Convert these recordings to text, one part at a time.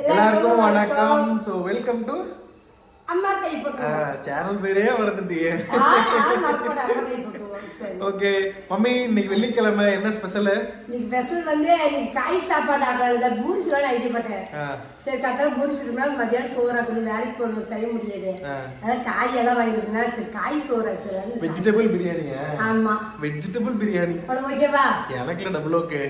எல்லாருக்கும் வணக்கம். So welcome to அம்மா கை பக்கம் சேனல் பேரே சரி. ஓகே மம்மி இன்னைக்கு வெள்ளிக்கிழமை என்ன ஸ்பெஷல் இன்னைக்கு வெசல் வந்து இன்னைக்கு காய் சாப்பாடு ஆடுறது பூரி சொல்லலாம் ஐடியா பட்டேன். சரி கத்தால பூரி சுடுனா மத்தியானம் சோறு ஆக்கணும் வேலைக்கு போகணும் செய்ய முடியாது. அதான் காய் எல்லாம் வாங்கிருக்குன்னா சரி காய் சோறு ஆக்கிறான்னு வெஜிடபிள் பிரியாணியா? ஆமா. வெஜிடபிள் பிரியாணி. ஓகேவா எனக்குலாம் டபுள் ஓகே.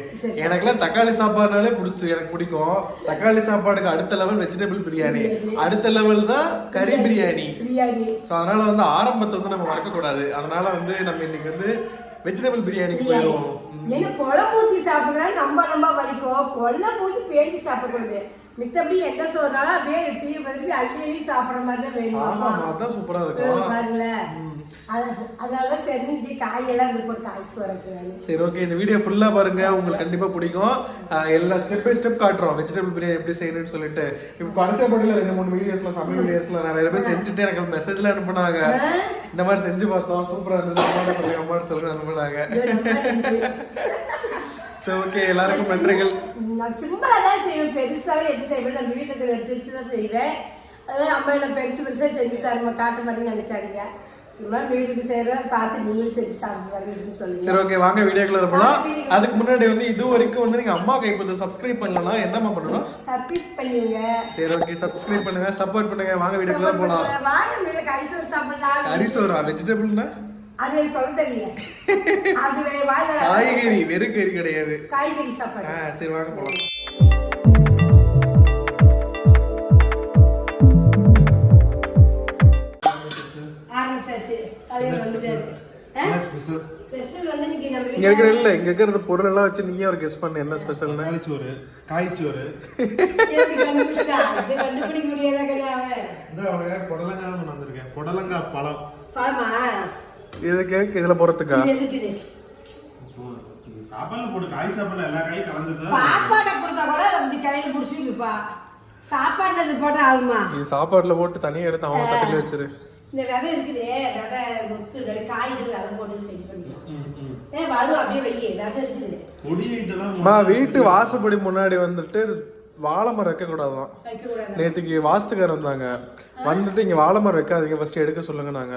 எனக்குலாம் தக்காளி சாப்பாடுனாலே பிடிச்சி எனக்கு பிடிக்கும். தக்காளி சாப்பாடுக்கு அடுத்த லெவல் வெஜிடபிள் பிரியாணி. அடுத்த லெவல் தான் கறி. பிரியாணி. பிரியாணி. ஸோ அதனால வந்து ஆரம்பத்தை வந்து நம்ம மறக்கக்கூடாது. அதனால வந்து நம்ம இன்னைக்கு வந்து வெஜிடபிள் பிரியாணிக்கு போயிடுவோம். என்ன குழம்பு ஊத்தி சாப்பிடுறா நம்ம நம்ம வலிப்போம் குழம்பு ஊத்தி பேட்டி சாப்பிடக்கூடாது. மித்தபடி எந்த சோறுனாலும் அப்படியே டீ பதில் அள்ளி அள்ளி சாப்பிடுற மாதிரி தான் வேணும். அதான் சூப்பரா ஆ, இருக்கும். பாருங்களேன். அது- அதனால சரி இன்னைக்கு காயெல்லாம் இருந்து போட்டு ஆக்குறாங்க சரி ஓகே இந்த வீடியோ ஃபுல்லா பாருங்க. உங்களுக்கு கண்டிப்பா பிடிக்கும். எல்லா ஸ்டெப் பை ஸ்டெப் காட்டுறோம். வெஜிடபிள் பிரியாணி எப்படி செய்யணும்னு சொல்லிட்டு. இப்போ கடைசியா படியில ரெண்டு மூணு வீடியோஸ்ல சமையல் வீடியோஸ்ல நிறைய பேர் செஞ்சுட்டு எனக்கு மெசேஜ்ல அனுப்புனாங்க. இந்த மாதிரி செஞ்சு பார்த்தோம். சூப்பரா இருந்தது. அம்மாட்ட சொல்லுங்க அனுப்புனாங்க. சரி ஓகே எல்லாருக்கும் நன்றிகள். நான் சிம்பிளா தான் செய்வேன். பெருசாக எது செய்வேன் நம்ம வீட்டுக்கு எடுத்து வச்சு தான் செய்வேன். அதாவது அம்மா என்ன பெருசு பெருசா செஞ்சு தரமா? காட்டு மாதிரி நினைக்காதீங்க. வீட்டுக்கு செய்யறேன் பார்த்து நீங்களும் செஞ்சு சாப்பிடுவாங்கன்னு சரி ஓகே வாங்க வீடியோக்குள்ள போலாம். அதுக்கு முன்னாடி வந்து இது வரைக்கும் வந்து நீங்க அம்மா கைப்பற்றி சப்ஸ்கிரைப் பண்ணலன்னா என்னம்மா பண்ணணும்? சர்ப்ரைஸ் பண்ணுவீங்க சரி ஓகே சப்ஸ்கிரைப் பண்ணுங்க சப்போர்ட் பண்ணுங்க. வாங்க வீடியோக்குள்ள போலாம். வாங்க மேல சாப்பிடலாம் அரிசோரா வெஜிடபிள்னா அது சொல்ல தெரியல. அது காய்கறி வெறும் கறி கிடையாது. காய்கறி சாப்பாடு. சரி வாங்க போலாம். இங்க இருக்கிற இல்ல இங்க இருக்கிற பொருள் எல்லாம் வச்சு நீயே ஒரு கெஸ் பண்ணு என்ன ஸ்பெஷல்னு காய்ச்சோறு காய்ச்சோறு. புடலங்காய் வந்திருக்கேன். புடலங்காய் பழம். பழமா? இதுக்கு இதுல போறதுக்கா சாப்பாடுல போட்டு காய் சாப்பாடுல எல்லா காயும் கலந்துதான் சாப்பாடை கொடுத்தா கூட அப்படி கையில புடிச்சிட்டு இருப்பா. சாப்பாடுல இது போட்டா ஆகுமா? போட்டு தனியா எடுத்து அவன் தட்டில வச்சிரு. இந்த விதை இருக்குது விதை முத்து கடை காய்கறி விதை போட்டு சரி பண்ணிக்கலாம். ஏ வரும் அப்படியே வையே விதை இருக்குது. வீட்டு வாசப்படி முன்னாடி வந்துட்டு வாழை மரம் வைக்க கூடாதான் வைக்க கூடாது நேத்துக்கு வாஸ்துக்கார் வந்தாங்க வந்துட்டு இங்க வாழை மரம் வைக்காதீங்க ஃபர்ஸ்ட் எடுக்க சொல்லுங்க நாங்க.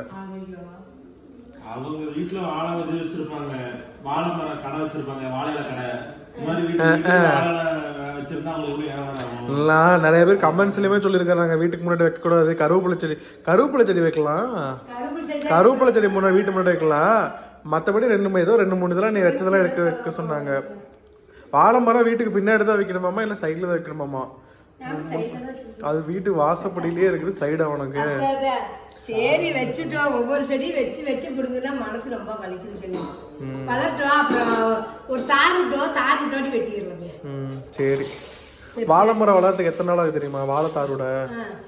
அவங்க வீட்டுல வாழை விதை வச்சிருப்பாங்க. வாழை மரம் கடை வச்சிருப்பாங்க வாழையில கடை. இந்த மாதிரி வீட்டுல எல்லாம் நிறைய பேர் கமெண்ட்ஸ்லயுமே சொல்லியிருக்காங்க. வீட்டுக்கு முன்னாடி வைக்க கூடாது கருவேப்பிலை செடி கருவேப்பிலை செடி வைக்கலாம். கருவேப்பிலை செடி முன்னாடி வீட்டு முன்னாடி வைக்கலாம். மற்றபடி ரெண்டு மூணு ஏதோ ரெண்டு மூணு இதெல்லாம் நீ வச்சதெல்லாம் எடுக்க வைக்க சொன்னாங்க. வாழை மரம் வீட்டுக்கு பின்னாடி தான் வைக்கணுமாமா இல்லை சைடில் தான் வைக்கணுமாமா. அது வீட்டு வாசப்படியிலே இருக்குது சைடு அவனுக்கு. சரி வச்சுட்டோம் ஒவ்வொரு செடி வச்சு வச்சு பிடுங்கன்னா மனசு ரொம்ப வலிக்குது வளர்த்தோம் அப்புறம் ஒரு தார் விட்டோம் வெட்டிடுவோம் ம் சரி. வாழை மரம் வளர்றதுக்கு எத்தனை நாள் ஆகுது தெரியுமா? வாழைத்தாரோட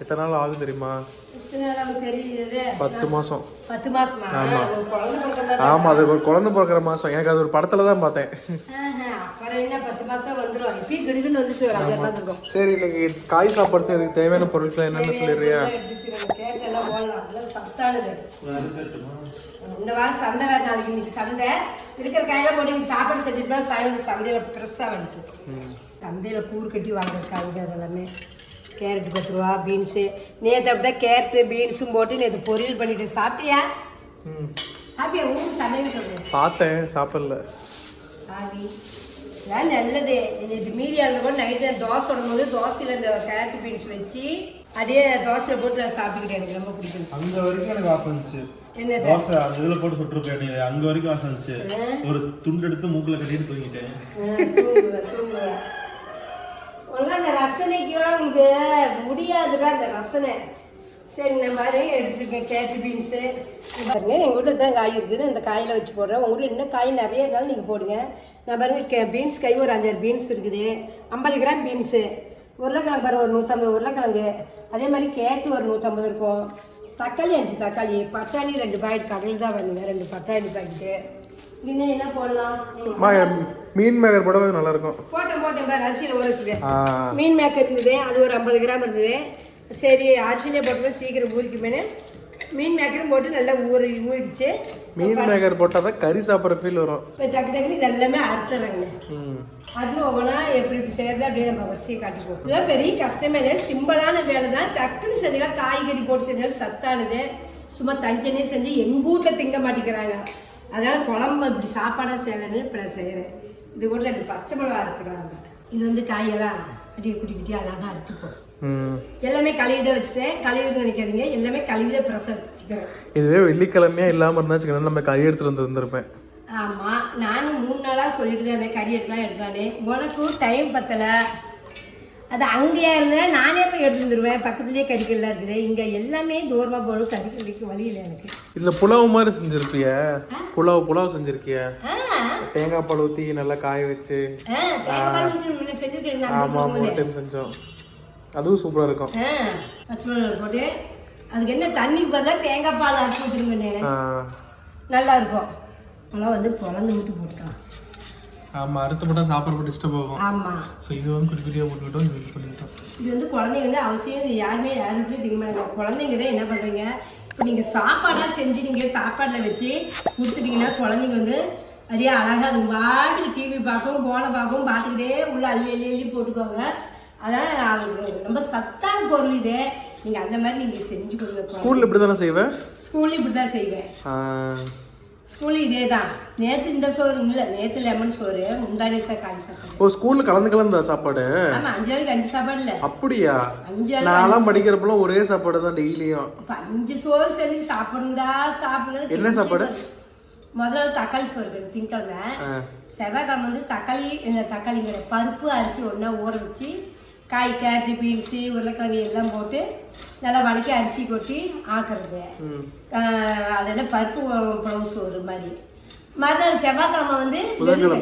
எத்தனை நாள் ஆகுது தெரியுமா? எத்தனை நாள் ஆகுது தெரியுது? பத்து மாசம். பத்து மாசமா? பிறந்த ஆமா அது ஒரு குழந்தை பிறக்கிற மாசம். எனக்கு அது ஒரு படத்துல தான் பார்த்தேன். சரி இன்னைக்கு காய் சாப்பாடு செய்யறதுக்கு தேவையான பொருட்கள் என்னென்னு சொல்லிடுறியா? அதெல்லாம் சத்தானது? இந்த வாரம் சந்தை வேறு நாளைக்கு இன்னைக்கு சந்தை. இருக்கிற காயெல்லாம் போட்டு இன்னைக்கு சாப்பாடு செஞ்சுட்டு சாயங்காலம் சந்தையில் ஃப்ரெஷ்ஷாக வந்துட்டு சந்தையில் கூறு கட்டி வாங்குற காய்ங்க அதெல்லாமே கேரட் பத்து ரூபா பீன்ஸு நேற்று அப்படி தான் கேரட்டு பீன்ஸும் போட்டு நேற்று பொரியல் பண்ணிட்டு சாப்பிட்டியா? ம். சாப்பிட்டியா? ஊருக்கு சமையல் சொல்கிறேன் பார்த்தேன் சாப்பிடல. ஆவி. இதான் நல்லது. மீதி ஆளுங்க கூட நைட்டு தோசை சுடும்போது தோசையில் இந்த கேரட் பீன்ஸ் வச்சு அதே தோசையில் போட்டு நான் சாப்பிட்டுக்கிட்டேன் எனக்கு ரொம்ப பிடிக்கும் அங்க வரைக்கும் எனக்கு வாசம் என்னது? தோசை அந்த இதுல போட்டு சுட்டுருப்பேன் நீ. அங்க வரைக்கும் வாசம் இருந்துச்சு ஒரு துண்டு எடுத்து மூக்குல கட்டிட்டு தூங்கிட்டேன். ஒழுங்கா அந்த ரசனைக்கெல்லாம் உங்களுக்கு முடியாதுடா அந்த ரசனை. சரி இந்த மாதிரி எடுத்துருக்கேன் கேரட் பீன்ஸு பாருங்க எங்கள் வீட்டில் தான் காய் இருக்குது இந்த காயில் வச்சு போடுறேன். உங்கள் வீட்டில் இன்னும் காய் நிறைய இருந்தாலும் நீங்கள் போடுங்க. நான் பாருங்க கே பீன்ஸ் கை ஒரு அஞ்சாறு பீன்ஸ் இருக்குது. ஐம்பது கிராம் பீன்ஸு உருளைக்கிழங்கு பாருங்க ஒரு நூற்றம்பது உருளைக்கிழங்கு. அதே மாதிரி கேரட் ஒரு நூற்றம்பது இருக்கும். தக்காளி அஞ்சு தக்காளி பட்டாணி ரெண்டு பாக்கெட் கடையில் தான் வருங்க ரெண்டு பட்டாணி பாக்கெட்டு இன்னும் என்ன போடலாம்? மீன் மேகர் புடவை நல்லா இருக்கும். போட்டேன் போட்டேன் பாரு அரிசியில் ஆ. மீன் மேக்கர் இருந்தது அது ஒரு ஐம்பது கிராம் இருந்தது. சரி அரிசியிலே போட்டு சீக்கிரம் ஊறிக்குமேனு மீன் மேக்கரும் போட்டு நல்லா ஊற ஊறிடுச்சு. மீன் மேக்கர் போட்டால் தான் கறி சாப்பிட்ற ஃபீல் வரும். இப்போ டக்கு டக்குன்னு இது எல்லாமே அறுத்துறேங்கண்ணே ம். அதில் ஒவ்வொன்றா எப்படி இப்படி செய்யறது அப்படியே நம்ம வரிசையை காட்டிக்குவோம். இதெல்லாம் பெரிய கஷ்டமே இல்லை சிம்பிளான வேலை தான். டக்குன்னு செஞ்சாலும் காய்கறி போட்டு செஞ்சாலும் சத்தானது. சும்மா தனித்தனியாக செஞ்சு எங்கள் வீட்டில் திங்க மாட்டேங்கிறாங்க. அதனால குழம்பு இப்படி சாப்பாடாக செய்யலன்னு இப்போ நான் செய்கிறேன் இது கூட ரெண்டு பச்சை மிளகா அறுத்துக்கிறாங்க இது வந்து காயெல்லாம் அப்படியே குட்டி குட்டி அழகாக அறுத்துப்போம். எல்லாமே கழுவிதான் வச்சுட்டேன். கழுவிதான் நினைக்காதீங்க. எல்லாமே கழுவிதான் ப்ரெஸ் எடுத்துக்கிறேன் இதுவே வெள்ளிக்கிழமையா இல்லாமல் இருந்தா நம்ம கறி எடுத்துட்டு வந்து இருந்திருப்பேன் ஆமா நானும் மூணு நாளா சொல்லிட்டு தான் இருந்தேன் கறி எடுக்கலாம் எடுக்கலான்னு உனக்கும் டைம் பத்தல. அது அங்கேயா இருந்தேன்னா நானே போய் எடுத்து வந்துருவேன். பக்கத்துலயே கறிக்கெல்லாம் இருக்குது. இங்க எல்லாமே தூரமா போகணும் கறி கறிக்கு வழி இல்லை எனக்கு. இதுல புலாவ் மாதிரி செஞ்சிருப்பிய. புலாவ் புலாவ் செஞ்சிருக்கிய. தேங்காய் பால் ஊற்றி நல்லா காய வச்சு. ஆ, தேங்காய் பால் ஊத்தி முன்ன செஞ்சுருக்கேன் நான் ஆமா போகும்போது. ஒரு டைம் செஞ்சோம். அதுவும் சூப்பரா இருக்கும். பச்சை மிளகாய் போட்டு அதுக்கு என்ன தண்ணி பதிலாக தேங்காய் பால் அரைச்சி ஊற்றிருங்கண்ணே ஆ, நல்லா இருக்கும். இப்போலாம் வந்து குழந்தை விட்டு போட்டுக்கலாம். ஆமா அறுத்து போட்டா சாப்பிட்றப்ப டிஸ்டர்ப் ஆகும் ஆமா. ஸோ இது வந்து குட்டி குட்டியாக போட்டுக்கிட்டோம் இது பண்ணிக்கிட்டோம். இது வந்து குழந்தைங்க வந்து அவசியம் இது யாருமே யாருக்கும் திங்க மாட்டாங்க. குழந்தைங்க தான் என்ன பண்ணுறீங்க இப்போ நீங்கள் சாப்பாடாக செஞ்சு நீங்கள் சாப்பாட்டில் வச்சு கொடுத்துட்டீங்கன்னா குழந்தைங்க வந்து அப்படியே அழகாக அது பாட்டுக்கு டிவி பார்க்கவும் போனை பார்க்கவும் பார்த்துக்கிட்டே உள்ள அள்ளி அள்ளி அள்ளி போட்டுக்கோங்க. அதான் அவங்களுக்கு ரொம்ப சத்தான பொருள் இது. நீங்கள் அந்த மாதிரி நீங்கள் செஞ்சு கொடுங்க. ஸ்கூல்ல இப்படி தானே செய்வேன் ஸ்கூல்லையும் இப்படி தான் செய்வேன் ஆ, ஸ்கூல்லையும் இதே தான் நேற்று இந்த சோறு இல்லை நேற்று லெமன் சோறு முந்தானி தான் காய் சாப்பாடு. ஓ ஸ்கூல்ல கலந்து கலந்தா சாப்பாடு? ஆமாம் அஞ்சு நாளைக்கு அஞ்சு சாப்பாடு இல்லை. அப்படியா? அஞ்சு நான்லாம் படிக்கிறப்பெல்லாம் ஒரே சாப்பாடு தான் டெய்லியும். இப்ப அஞ்சு சோறு செஞ்சு சாப்பிடுங்கடா சாப்பிடுங்க என்ன சாப்பாடு? முதல்ல தக்காளி சோறு இருக்குது திங்கக்கிழமை செவ்வாய்க்கிழமை வந்து தக்காளி தக்காளிங்கிற பருப்பு அரிசி ஒன்றா ஊற வச்சு காய் கேரட்டு பீன்ஸு உருளைக்கிழங்கு எல்லாம் போட்டு நல்லா வதக்கி அரிசி கொட்டி ஆக்குறது. அதெல்லாம் பருப்பு புலவு சோறு மாதிரி. மறுநாள் செவ்வாய்க்கிழமை வந்து புதன்கிழமை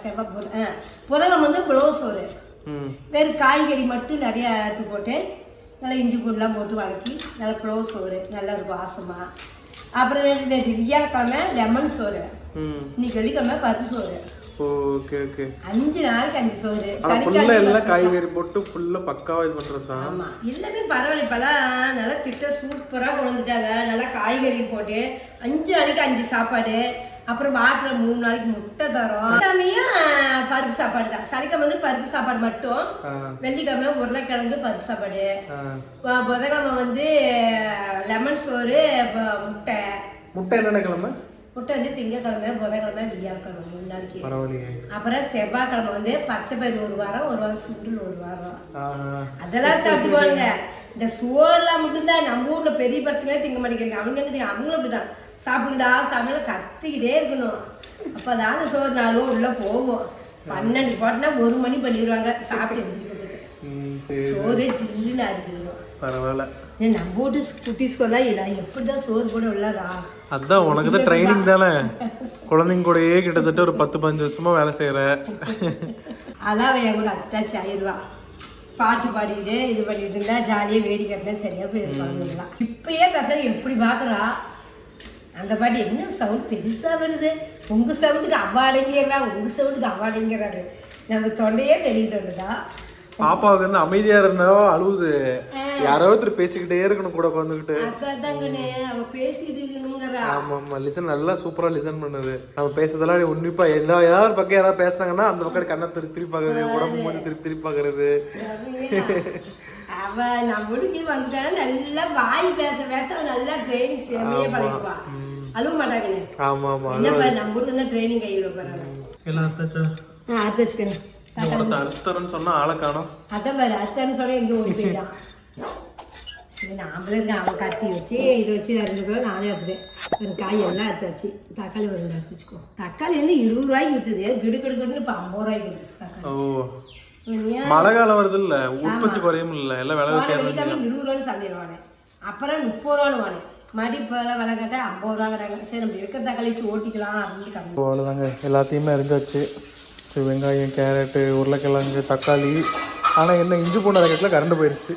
செவ்வாய் புத ஆ, புதன்கிழமை வந்து புலவு சோறு ம். வெறும் காய்கறி மட்டும் நிறைய எடுத்து போட்டு நல்லா இஞ்சி பூண்டுலாம் போட்டு வதக்கி நல்லா புலவு சோறு நல்லா இருக்கும் வாசமா. அப்புறம் வியாழக்கிழமை லெமன் சோறு. இன்னைக்கு வெள்ளிக்கிழமை பருப்பு சோறு. Okay okay. அஞ்சு நாளைக்கு அஞ்சு சோறு. ஃபுல்லா எல்லாம் காய்கறி போட்டு ஃபுல்லா பக்காவா இது பண்றது தான். ஆமா. எல்லாமே பரவாயில்ல இப்பெல்லாம் நல்லா திட்ட சூப்பரா கொண்டு வந்துட்டாங்க. நல்லா காய்கறி போட்டு அஞ்சு நாளைக்கு அஞ்சு சாப்பாடு. அப்புறம் வாரத்துல மூணு நாளைக்கு முட்டை தரோம். எல்லாமையும் பருப்பு சாப்பாடு தான். சனிக்கிழமை வந்து பருப்பு சாப்பாடு மட்டும். வெள்ளிக்கிழமை உருளைக்கிழங்கு பருப்பு சாப்பாடு. புதன்கிழமை வந்து லெமன் சோறு முட்டை. முட்டை என்னென்ன கிழமை? முட்டை வந்து திங்கக்கிழமை புதன்கிழமை வியாழக்கிழமை மூணு நாளைக்கு. அப்புறம் செவ்வாய்க்கிழமை வந்து பச்சை பயிறு ஒரு வாரம் ஒரு வாரம் சுண்டல் ஒரு வாரம். அதெல்லாம் சாப்பிடுவாங்க இந்த சோறுலாம் மட்டும்தான் நம்ம ஊர்ல பெரிய பசங்களே திங்க மாட்டேங்கிறாங்க. அவங்க எங்க அவங்களும் அப்படிதான் சாப்பிடுடா சாப்பிட கத்திக்கிட்டே இருக்கணும். அப்பதான் அந்த சோறு நாளும் உள்ள போகும். பன்னெண்டு போட்டனா ஒரு மணி பண்ணிடுவாங்க சாப்பிட்டு எழுந்திரிக்கிறதுக்கு சோறு ஜில்லுன்னு அடிக்கணும் பரவாயில்ல. நம்ம வீட்டு குட்டீஸ்க்கு தான் இல்லை எப்படிதான் சோறு கூட உள்ளதா அதான் உனக்கு தான் ட்ரைனிங் தானே? குழந்தைங்க கூடயே கிட்டத்தட்ட ஒரு பத்து பதினஞ்சு வருஷமா வேலை செய்யற. அதான் என் கூட அத்தாச்சி ஆயிடுவா பாட்டு பாடிக்கிட்டு இது பண்ணிட்டு இருந்தா ஜாலியாக வேடி கட்டினா சரியா போயிருப்பாங்கலாம் இப்பயே பசங்க எப்படி பார்க்குறா அந்த பாட்டு என்ன சவுண்ட் பெருசா வருது. உங்க சவுண்டுக்கு அவாடைங்கிறா உங்க சவுண்டுக்கு அவாடைங்கிறாரு நம்ம தொண்டையே பெரிய தொண்டை தான் பாப்பாவுக்கு வந்து அமைதியா இருந்தா அழுவுது. யாரோ ஒருத்தர் பேசிக்கிட்டே இருக்கணும் கூட உட்காந்துக்கிட்டு ஆமா ஆமா லிசன் நல்லா சூப்பரா லிசன் பண்ணுது. நம்ம பேசுறதெல்லாம் உன்னிப்பா எல்லா ஏதாவது ஒரு பக்கம் யாராவது பேசுனாங்கன்னா அந்த பக்கம் கண்ணை திருப்பி திருப்பி பாக்குறது உடம்பு மட்டும் திருப்பி திருப்பி பாக்குறது. அவ நம்ம வீட்டுக்கு வந்துட்டானா நல்லா வாய் பேச பேச நல்லா ட்ரைனிங் செம்மையே பழகுவா. அழுவ மாட்டாங்கண்ணே. ஆமா ஆமா நம்ம வீட்டுக்கு வந்து ட்ரைனிங் கையில் போறாங்க எல்லாம் அத்தாச்சா ஆ அறுத்து சொன்னா ஆளை காணோம். அதான் பாரு சொல்ல எங்கே ஓடி போயிட்டான் இருக்க அவன் கத்தி வச்சு இதை வச்சு அறுத்துக்கோ நானே அறுத்துட்டேன் ஒரு காய் எல்லாம் அறுத்தாச்சு தக்காளி ஒரு ரெண்டு அறுத்து வச்சுக்கோ. தக்காளி வந்து இருபது ரூபாய்க்கு விற்றுது கிடு கிடு கிடுன்னு இப்போ ஐம்பது ரூபாய்க்கு விற்றுச்சு தக்காளி. மழை காலம் வருது இல்ல உற்பத்தி குறையும் இல்ல எல்லாம் விலை போன வெள்ளிக்கிழமை இருபது ரூபான்னு சந்தையில் வாங்கினேன் அப்புறம் முப்பது ரூபான்னு வாங்கினேன் மறுபடியும் இப்போ விலை கேட்டால் ஐம்பது ரூபாங்கிறாங்க. சரி நம்ம இருக்கிற தக்காளி வச்சு ஓட்டிக்கலாம் அப்படின்னு கம்மி. அவ்வளோதாங்க எல்லாத்தையுமே அறிஞ்சாச்சு சரி வெங்காயம் கேரட்டு உருளைக்கிழங்கு தக்காளி. ஆனால் என்ன இஞ்சி பூண்டு அரைக்கட்டில் கரண்ட் போயிடுச்சு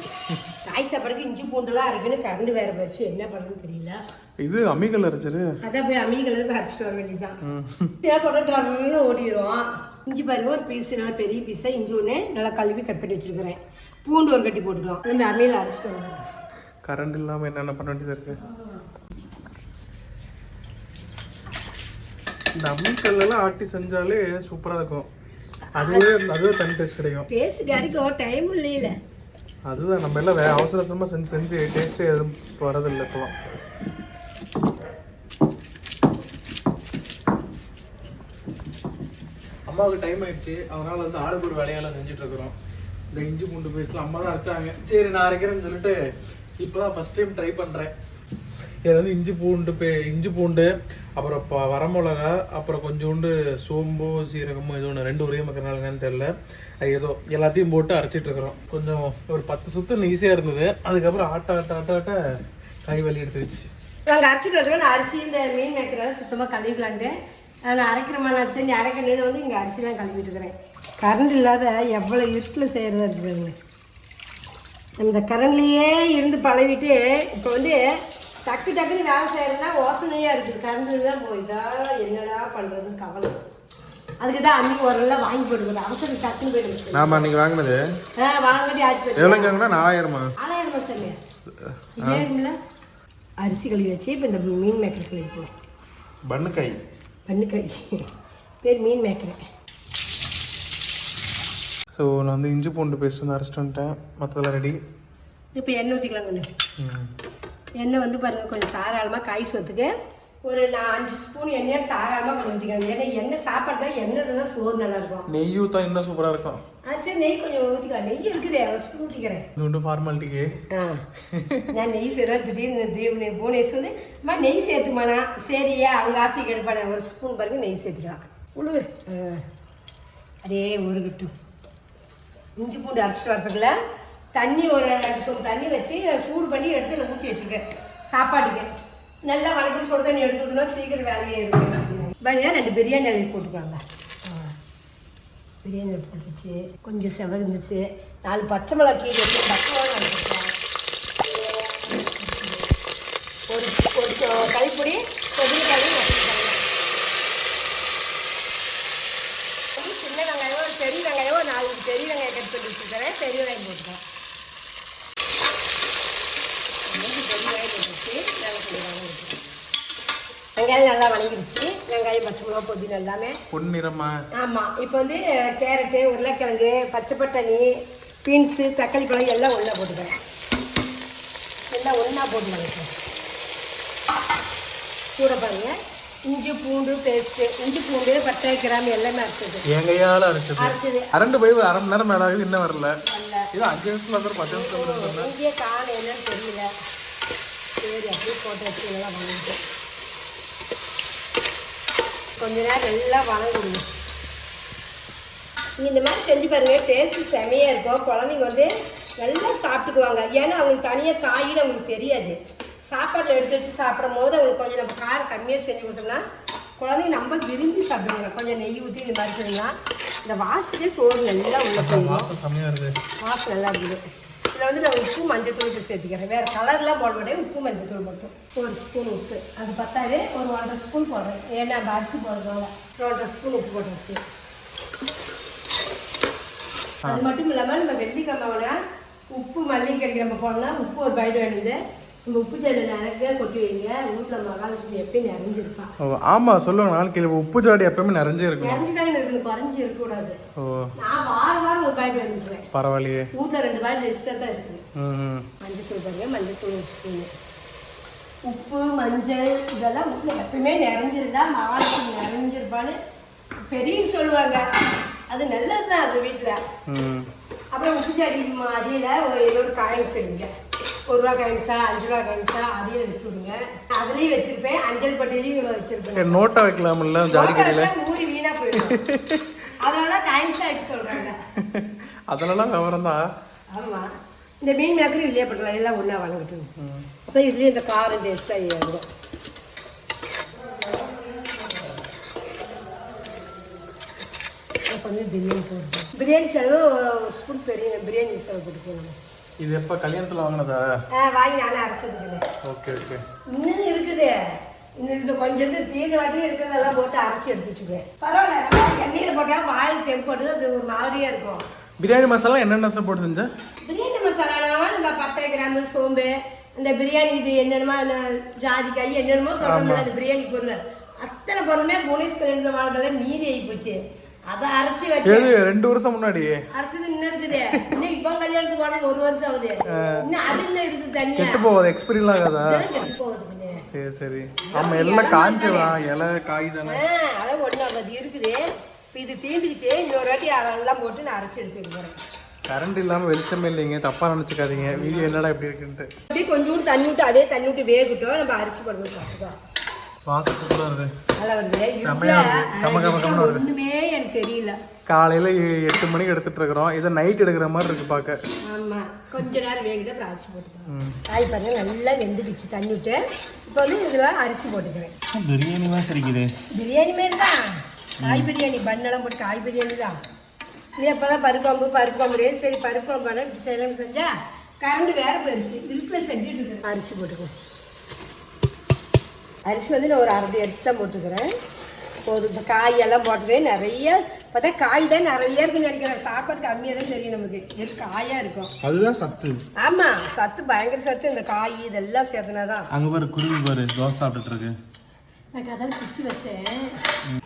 காய் சாப்பாடுக்கு இஞ்சி பூண்டுலாம் இருக்குன்னு கரண்ட் வேற போயிடுச்சு என்ன பண்ணுறதுன்னு தெரியல. இது அம்மிக்கல் அரைச்சது. அதான் போய் அமீன்கள் போய் அரைச்சிட்டு வர வேண்டியதுதான். சில போட்டு ஓடிடும் இஞ்சி பாருங்க ஒரு பீஸ் நல்லா பெரிய பீஸாக இஞ்சி ஒன்று நல்லா கழுவி கட் பண்ணி வச்சிருக்கிறேன். பூண்டு ஒரு கட்டி போட்டுக்கலாம். நம்ம அம்மியில் அரைச்சிட்டு வரணும் கரண்ட் இல்லாமல் என்னென்ன பண்ண வேண்டியது இருக்கு? இந்த அம்மிக்கல்லாம் ஆட்டி செஞ்சாலே சூப்பராக இருக்கும். அதுவே அதுவே தனி டேஸ்ட் கிடைக்கும். டேஸ்ட் கிடைக்கும். டைம் இல்லையில. அதுதான் நம்ம எல்லாம் வே அவசர அவசரமாக செஞ்சு செஞ்சு டேஸ்ட்டே எதுவும் வரதில்லை இப்போலாம். அம்மாவுக்கு டைம் ஆயிடுச்சு. அதனால வந்து ஆடுபூர் வேலையெல்லாம் செஞ்சுட்டு இருக்கிறோம். இந்த இஞ்சி பூண்டு பேஸ்ட்லாம் அம்மா தான் அரைச்சாங்க. சரி நான் அரைக்கிறேன்னு சொல்லிட்டு இப்போதான் ஃபர்ஸ்ட் டைம் ட்ரை பண்ணுறேன் இதில் வந்து இஞ்சி பூண்டு பே இஞ்சி பூண்டு அப்புறம் இப்போ வரமிளகா அப்புறம் கொஞ்சோண்டு சோம்பு சீரகமும் ஏதோ ஒன்று ரெண்டு ஒரே மக்கனால என்னன்னு தெரில ஏதோ எல்லாத்தையும் போட்டு அரைச்சிட்ருக்குறோம் கொஞ்சம் ஒரு பத்து சுத்தம் ஈஸியாக இருந்தது. அதுக்கப்புறம் ஆட்ட ஆட்ட ஆட்ட ஆட்ட கை வலி எடுத்துருச்சு. நாங்கள் அரைச்சிட்டு வந்துடுவோம் நான் அரிசி இந்த மீன் மேய்க்கிறனால சுத்தமாக கழுவிக்கலான்ட்டு. நான் அரைக்கிறமான வச்சு நீ அரைக்கணும் வந்து இங்கே அரிசி தான் கழுவிட்டு இருக்கிறேன். கரண்ட் இல்லாத எவ்வளோ இருட்டில் செய்கிறதா இருக்குதுங்க இந்த கரண்ட்லேயே இருந்து பழகிட்டு இப்போ வந்து டக்கு டக்குன்னு வேலை செய்கிறதுனா யோசனையாக இருக்குது. கரண்ட் தான் போயிதா என்னடா பண்ணுறதுன்னு கவலை. அதுக்கு தான் உரெல்லாம் வாங்கி போட்டுக்கிறேன் அவசரம் டக்குன்னு போயிடுச்சு நாம அன்னைக்கு வாங்கினது? ஆ வாங்கடி ஆச்சு எவ்வளோக்கு வாங்கினா நாலாயிரமா? ஆனாயிரம் சாமி. ஏழுல அரிசி கழுவி வச்சு இப்போ இந்த மீன் மேக்கர் கழுவி போடும் பண்ணுக்காய் பேர் மீன் மேக்கர். ஸோ நான் வந்து இஞ்சி பூண்டு பேஸ்ட் வந்து அரைச்சிட்டு வந்துட்டேன். மற்றதெல்லாம் ரெடி இப்போ எண்ணெய் ஊற்றிக்கலாம் கொஞ்சம் எண்ணெய் வந்து பாருங்க கொஞ்சம் தாராளமாக காய் சொத்துக்கு ஒரு நான் அஞ்சு ஸ்பூன் எண்ணெய் தாராளமாக கொஞ்சம் ஊற்றிக்காங்க ஏன்னா எண்ணெய் சாப்பாடு தான் எண்ணெய் தான் சோறு நல்லா இருக்கும். நெய் ஊற்றா இன்னும் சூப்பராக இருக்கும். ஆ சரி நெய் கொஞ்சம் ஊற்றிக்கலாம் நெய் இருக்குதே ஒரு ஸ்பூன் ஊற்றிக்கிறேன் இது ஒன்றும் ஃபார்மாலிட்டிக்கு ஆ நான் நெய் சேர்த்தா திடீர்னு தீபனி புவனேஷ் வந்து அம்மா நெய் சேர்த்துமாண்ணா. சரியா அவங்க ஆசைக்கு எடுப்பானே. ஒரு ஸ்பூன் பாருங்க நெய் சேர்த்துக்கலாம். உழுவு. அதே உருகட்டும். இஞ்சி பூண்டு அரைச்சிட்டு வரதுக்குள்ள தண்ணி ஒரு ரெண்டு சொம்பு தண்ணி வச்சு சூடு பண்ணி எடுத்து இதில் ஊற்றி வச்சுருக்கேன் சாப்பாடுக்கு நல்லா வளர்க்குற சுடு தண்ணி எடுத்துக்கணும் சீக்கிரம் வேலையே இருக்கு. ரெண்டு பிரியாணி அள்ளி போட்டுக்கலாங்க ஆ. பிரியாணி போட்டுச்சு கொஞ்சம் செவந்துச்சு நாலு பச்சை மிளகா கீழே வச்சு பச்சை மிளகா வச்சுருக்கேன் ஒரு கொஞ்சம் கைப்பொடி கொதிக்காய் வச்சுருக்காங்க சின்ன வெங்காயம் பெரிய வெங்காயம் நாலு பெரிய வெங்காயம் கட் பண்ணி வச்சுருக்கிறேன். பெரிய வெங்காயம் போட்டுக்கலாம் பெரிய வெங்காயம் போட்டு வச்சு நல்லா கொஞ்சம் வதங்கிடுச்சு. வெங்காயம் நல்லா வணங்கிடுச்சு. வெங்காயம் பச்சை மிளகா புதினா எல்லாமே. பொன்னிறமா. ஆமாம் இப்போ வந்து கேரட்டு உருளைக்கிழங்கு பச்சை பட்டாணி பீன்ஸு தக்காளி பழம் எல்லாம் ஒன்றா போட்டுக்கிறேன். எல்லாம் ஒன்றா போட்டுக்கலாம் கூட பாருங்க. இஞ்சி பூண்டு பேஸ்ட்டு இஞ்சி பூண்டு பட்டை கிராம் எல்லாமே அரைச்சது என் கையால் அரைச்சது? அரைச்சது. அரண்டு போய் ஒரு அரை மணி நேரம் மேலே ஆகுது இன்னும் வரல. இது அஞ்சு நிமிஷத்துல வந்து பத்து வந்து இங்கேயே காணும் என்னன்னு தெரியல. சரி அப்படியே போட்டு வச்சு நல்லா வணங்கிட்டு கொஞ்ச நேரம் நல்லா வணங்குங்க. நீ இந்த மாதிரி செஞ்சு பாருங்க டேஸ்ட்டு செமையாக இருக்கும். குழந்தைங்க வந்து நல்லா சாப்பிட்டுக்குவாங்க. ஏன்னா அவங்களுக்கு தனியாக காயின்னு அவங்களுக்கு தெரியாது. சாப்பாட்டில் எடுத்து வச்சு சாப்பிடும் போது அவங்களுக்கு கொஞ்சம் நம்ம காரம் கம்மியாக செஞ்சு கொடுத்தோம்னா குழந்தைங்க நம்ம விரும்பி சாப்பிடுவாங்க. கொஞ்சம் நெய் ஊற்றி இந்த மாதிரி செஞ்சலாம் இந்த வாசத்துலேயே சோறு நல்லா உள்ள வாசம் நல்லா இருக்குது. இதில் வந்து நான் உப்பு மஞ்சத்தூள் இப்போ சேர்த்துக்கிறேன். வேறு கலர்லாம் போட மாட்டேன். உப்பு மஞ்சள் தூள் மட்டும். ஒரு ஸ்பூன் உப்பு. அது பத்தாது. ஒரு ஒன்றரை ஸ்பூன் போடுறேன். ஏன்னா நம்ம அரிசி போடுறதுனால ஒன்றரை ஸ்பூன் உப்பு போட்டுச்சு அது மட்டும் இல்லாமல் நம்ம வெள்ளிக்கிழமை உப்பு மல்லிகை கறிக்கு நம்ம போனோம்னா உப்பு ஒரு பைடு வேணுது நம்ம உப்பு ஜல்லி நிறைய கொட்டி வைங்க வீட்டில் மகாலட்சுமி எப்பயும் நிறைஞ்சிருப்பா. ஓ ஆமா சொல்லுவாங்க நாளைக்கு உப்பு ஜாடி எப்பவுமே நிறைஞ்சே இருக்கும் நிறைஞ்சு தானே இருக்கணும் குறைஞ்சி இருக்கக்கூடாது. ஓ. நான் வாரம் வாரம் ஒரு வந்துடுறேன் பரவாயில்லையே. வீட்டில் ரெண்டு பாய்டு எக்ஸ்ட்ரா தான் இருக்குது ம் ம். மஞ்சத்தூள் பாருங்க ஒரு ஸ்பூனு உப்பு மஞ்சள் இதெல்லாம் வீட்டில் எப்பவுமே நிறைஞ்சிருந்தா மகாலட்சுமி நிறைஞ்சிருப்பான்னு பெரியவங்க சொல்லுவாங்க. அது நல்லது தான் அது வீட்டில் அப்புறம் உப்புச்சாடி அடியில் ஒரு ஏதோ ஒரு காயின்ஸ் வைங்க ஒரு ரூபா காயின்ஸா அஞ்சு ரூபா காயின்ஸா அடியில் வச்சு விடுங்க. அதுலேயும் வச்சிருப்பேன். அஞ்சல் பட்டியலையும் வச்சிருப்பேன். நோட்டை வைக்கலாம்ல ஜாடி கடையில் ஊறி வீணா போயிடும். அதனால காயின்ஸா வைக்க சொல்றாங்க. அதெல்லாம் விவரம் தான் ஆமா. இந்த மீன் மேக்கரும் இல்லையே பண்ணலாம் எல்லாம் ஒன்றா வணங்கிட்டு அப்போ இதுலேயும் இந்த காரம் டேஸ்ட்டாக ஏறும் கொஞ்சம் பிரியாணி போடுறோம் பிரியாணி செலவு ஒரு ஸ்பூன் பெரிய பிரியாணி செலவு போட்டுக்கணும் இது எப்போ கல்யாணத்தில் வாங்கினதா? வாங்கி நானே அரைச்சதுக்குள்ள ஓகே ஓகே. இன்னும் இருக்குது. இது கொஞ்சம் தீனி வாட்டியும் இருக்கிறதெல்லாம் போட்டு அரைச்சி எடுத்து வச்சுக்குவேன் பரவாயில்ல எண்ணெயில் போட்டால் வாயில் தெம்படு அது ஒரு மாதிரியாக இருக்கும். பிரியாணி மசாலா என்னென்ன போட்டு செஞ்ச பிரியாணி மசாலானா நம்ம பட்டை கிராம்பு சோம்பு இந்த பிரியாணி இது என்னென்னமோ ஜாதிக்காய் என்னென்னமோ சொல்றோம்ல அந்த பிரியாணி பொருள். அத்தனை பொருளுமே போனஸ் கல்யாணத்துல வாழ்க்கை மீதி ஆகி போச்சு. அதை அரைச்சி வச்சு எது? ரெண்டு வருஷம் முன்னாடி? அரைச்சது இன்னும் இருக்குது. இன்னும் இப்போ கல்யாணத்துக்கு ஒரு வருஷம் ஆகுது. இன்னும் அது இன்னும் இருக்குது தனியா. கெட்டு போகுது எக்ஸ்பீரியன்ஸ் ஆகாதா கெட்டு போகுது பின்ன. சரி சரி. ஆமா எல்லாம் காஞ்சதான் இலை காய் தானே. ஆ, அதான் ஒண்ணு அது இருக்குது. இப்போ இது தீந்துக்குச்சு இன்னொரு வாட்டி அதெல்லாம் போட்டு நான் அரைச்சி எடுத்துட்டு போறேன். கரண்ட் இல்லாம வெளிச்சமே இல்லைங்க. தப்பா நினைச்சுக்காதீங்க. வீடியோ என்னடா இப்படி இருக்குன்ட்டு. அப்படியே கொஞ்சோண்டு தண்ணி விட்டு அதே தண்ணி விட்டு வேகட்டும். நம்ம அரிசி போடுவோம் ஒண்ணுமே எனக்கு தெரியல. காலையில எட்டு மணிக்கு எடுத்துட்டு இருக்கிறோம். இதை நைட் எடுக்கிற மாதிரி இருக்கு பார்க்க ஆமா. கொஞ்ச நேரம் வேகுது அப்புறம் அரிசி போட்டுக்கலாம். காய் பாருங்க நல்லா வெந்துடுச்சு தண்ணி விட்டு இப்போ வந்து இதில் அரிசி போட்டுக்கிறேன். பிரியாணி மாதிரி சரிக்குது. பிரியாணி மாரி தான். காய் பிரியாணி பண்ணெல்லாம் போட்டு காய் பிரியாணி தான். இது எப்போ தான் பருப்பு குழம்பு பருப்பு குழம்பு சரி பருப்பு குழம்பு பண்ண இப்படி செய்யலாம்னு செஞ்சா கரண்ட் வேற போயிடுச்சு இருப்பில் செஞ்சுட்டு இருக்கேன் அரிசி போட்டுக்குவோம் அரிசி வந்து நான் ஒரு அரை அரிசி தான் போட்டுக்கிறேன். ஒரு இந்த காயெல்லாம் போட்டுக்கிறேன் நிறைய பார்த்தா காய் தான் நிறைய இருக்குன்னு நினைக்கிறேன். சாப்பாடு கம்மியாக தான் தெரியும் நமக்கு. வெறும் காயாக இருக்கும். அதுதான் சத்து. ஆமாம் சத்து பயங்கர சத்து. இந்த காய் இதெல்லாம் சேர்த்துனா தான். அங்க பாரு குருவி பாரு தோசை சாப்பிட்டுட்டு இருக்கு. நான் கதை பிடிச்சி வச்சேன்.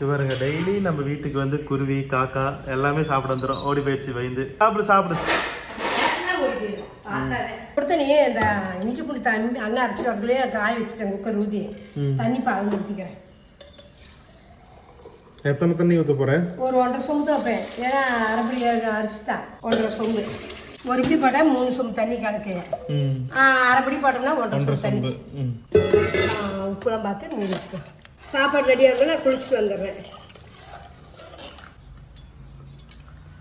இவருங்க டெய்லி நம்ம வீட்டுக்கு வந்து குருவி காக்கா எல்லாமே சாப்பிட வந்துடும் ஓடி போயிடுச்சு பயந்து. சாப்பிடு சாப்பிடு. கொடுத்தனே இந்த இஞ்சி புளி தண்ணி அண்ணன் அரைச்சி அதுக்குள்ளேயே காய வச்சுட்டேன் குக்கர் ஊற்றி தண்ணி பாலந்து ஊற்றிக்கிறேன் எத்தனை தண்ணி ஊற்ற போகிறேன் ஒரு ஒன்றரை சொம்பு வைப்பேன். ஏன்னா அரைப்படி அரிசி தான் ஒன்றரை சொம்பு. ஒரு இப்படி போட்டால் மூணு சொம்பு தண்ணி கணக்கு அரைப்படி போட்டோம்னா ஒன்றரை சொம்பு தண்ணி. உப்புலாம் பார்த்து மூடி வச்சுக்கோ. சாப்பாடு ரெடி ஆகுதுன்னா குளிச்சுட்டு வந்துடுறேன்.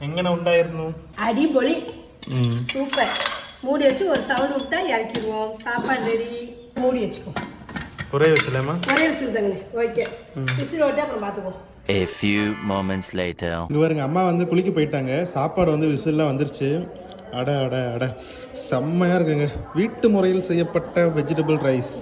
എങ്ങനെ உண்டாயிருந்தோம்? അടിപൊളി சூப்பர். மூடி வச்சு ஒரு சவுண்ட் விட்டா இறக்கிடுவோம். சாப்பாடு ரெடி மூடி வச்சுக்கோ. ஒரே வச்சுலாமா ஒரே விசில் தாங்க ஓகே. விசில் விட்டு அப்புறம் பார்த்துக்குவோம். A few moments later. இங்க பாருங்க அம்மா வந்து குளிக்க போயிட்டாங்க. சாப்பாடு வந்து விசில்லாம் வந்துருச்சு. அட அட அட. செம்மையா இருக்குங்க. வீட்டு முறையில் செய்யப்பட்ட வெஜிடபிள் ரைஸ்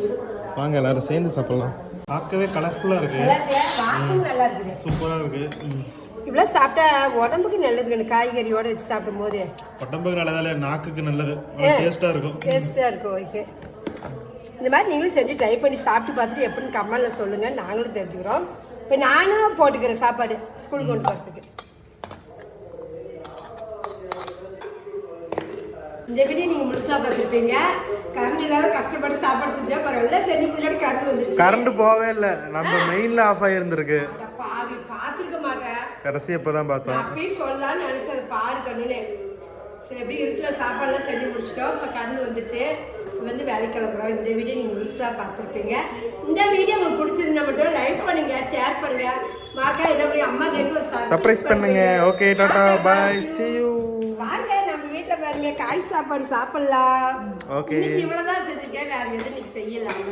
வாங்க எல்லாரும் சேர்ந்து சாப்பிடலாம். பார்க்கவே கலர்ஃபுல்லா இருக்கு. நல்லா இருக்கு வாசம் நல்லா இருக்குது. இப்படிலாம் சாப்பிட்டா உடம்புக்கு நல்லதுங்க காய்கறியோட வச்சு சாப்பிடும் போது உடம்புக்கு நல்லதால நாக்குக்கு நல்லது. டேஸ்டா இருக்கும். டேஸ்ட்டாக இருக்கும் ஓகே. இந்த மாதிரி நீங்களும் செஞ்சு ட்ரை பண்ணி சாப்பிட்டு பார்த்துட்டு எப்படின்னு கமெண்டில் சொல்லுங்கள் நாங்களும் தெரிஞ்சுக்கிறோம். இப்போ நானும் போட்டுக்கிறேன் சாப்பாடு ஸ்கூல் கொண்டு போகிறதுக்கு இந்த வீடியோ நீங்கள் முழுசாக பார்த்துருப்பீங்க. கரண்ட் எல்லாரும் கஷ்டப்பட்டு சாப்பாடு செஞ்சா பரவாயில்ல. செஞ்சு முடிஞ்சாடி கரண்ட் வந்துருச்சு. கரண்ட் போவே இல்ல. நம்ம மெயின்ல ஆஃப் ஆயிருந்திருக்கு. அட பாவி பார்த்துருக்க கடைசி இப்பதான் பார்த்தோம். அப்பயும் சொல்லலாம்னு நினைச்சேன் அது பாரு கண்ணுன்னு சரி எப்படி இருக்கிற சாப்பாடுலாம் செஞ்சு முடிச்சிட்டோம். இப்போ கண்ணு வந்துச்சு இப்போ வந்து வேலைக்கு கிளம்புறோம். இந்த வீடியோ நீங்கள் முழுசாக பார்த்துருப்பீங்க. இந்த வீடியோ உங்களுக்கு பிடிச்சிருந்தா மட்டும் லைக் பண்ணுங்க ஷேர் பண்ணுங்க. மார்க்கா என்ன பண்ணி அம்மா கேட்க ஒரு சர்ப்ரைஸ் பண்ணுங்க. Okay tata bye see you. வாங்க நம்ம வீட்டில் பாருங்க காய் சாப்பாடு சாப்பிடலாம். இன்னைக்கு இவ்வளோதான் செஞ்சிருக்கேன். வேற எதுவும் இன்னைக்கு செய்யலாம்